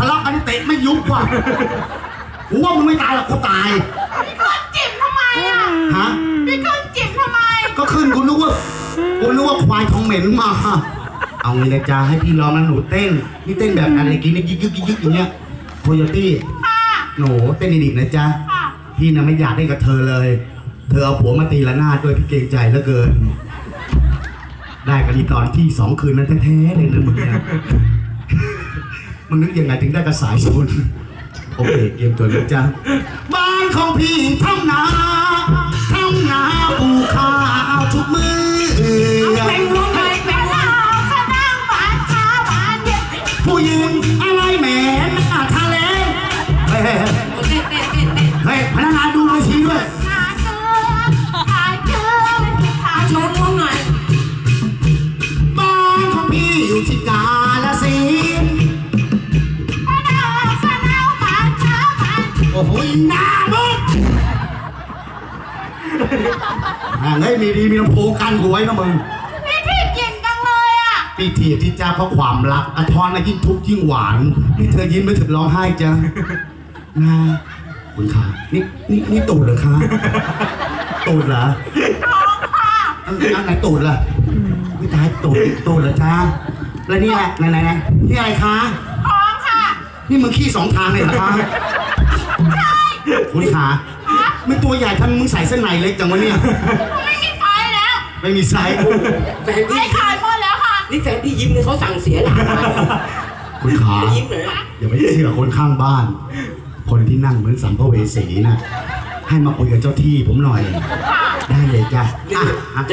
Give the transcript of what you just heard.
แม่งเฮ้ยถ้าทะเลาะกันนี่เตะไม่ยุบว่ะกูว่ามึงไม่ตายหรอกกูตาย พี่ขึ้นจิบทำไมอะฮะ พี่ขึ้นจิบทำไม ก็ขึ้นกูนึกว่ากูนึกว่าควายทองเหม็นมา เอางี้นะจ๊ะให้พี่ร้องนะหนูเต้น นี่เต้นแบบอะไรกินนี่ยึกยึกยึกยึกอย่างเงี้ยโคโยตี้ค่ะหนูเต้นดีๆนะจ๊ะค่ะพี่นะไม่อยากได้กับเธอเลย เธอเอาผัวมาตีละนาดด้วยพี่เกรงใจเหลือเกิน ได้กันอีตอนที่สองคืนนั้นแท้ๆเลยนะมึงเนี่ย มึงนึกยังไงถึงได้กระสายชนโอเคเตรียมตัวนะจ๊ะบ้านของพี่ทำนาทำนา อ้โหอีหน้ามึงอ่าเฮ้ยมีดีมีลำโพงกันกูไว้นะมึงพี่ที่กินจังเลยอะพี่ถีบที่จ้าเพราะความรักอะทอนนะยิ่งทุกข์ยิ่งหวานนี่เธอยิ้มไม่ถึงร้องไห้จ้ะนะคุณขานี่นี่นี่ตูดเหรอคะตูดเหรอท้องค่ะอันอันไหนตูดล่ะไม่ตายตูดตูดเหรอจ้าแล้วนี่แหละไหนไหนไหนนี่อะไรคะท้องค่ะ นี่มึงขี้สองทางเลยเหรอคะ คุณขาไม่ตัวใหญ่ทำไมมึงใส่เส้นในเล็กจังวะเนี่ย ไม่มีไฟแล้วไม่มีไซส์แฟนไฟที่ขายหมดแล้วค่ะ นี่แฟนที่ยิ้มเนี่ยเขาสั่งเสียหลานมาคุณขายิ้มเลยอย่าไปเชื่อคนข้างบ้าน คนที่นั่งเหมือนสัมภเวสีน่ะ ให้มาคุยกับเจ้าที่ผมหน่อย ได้เลยจ้ะอะ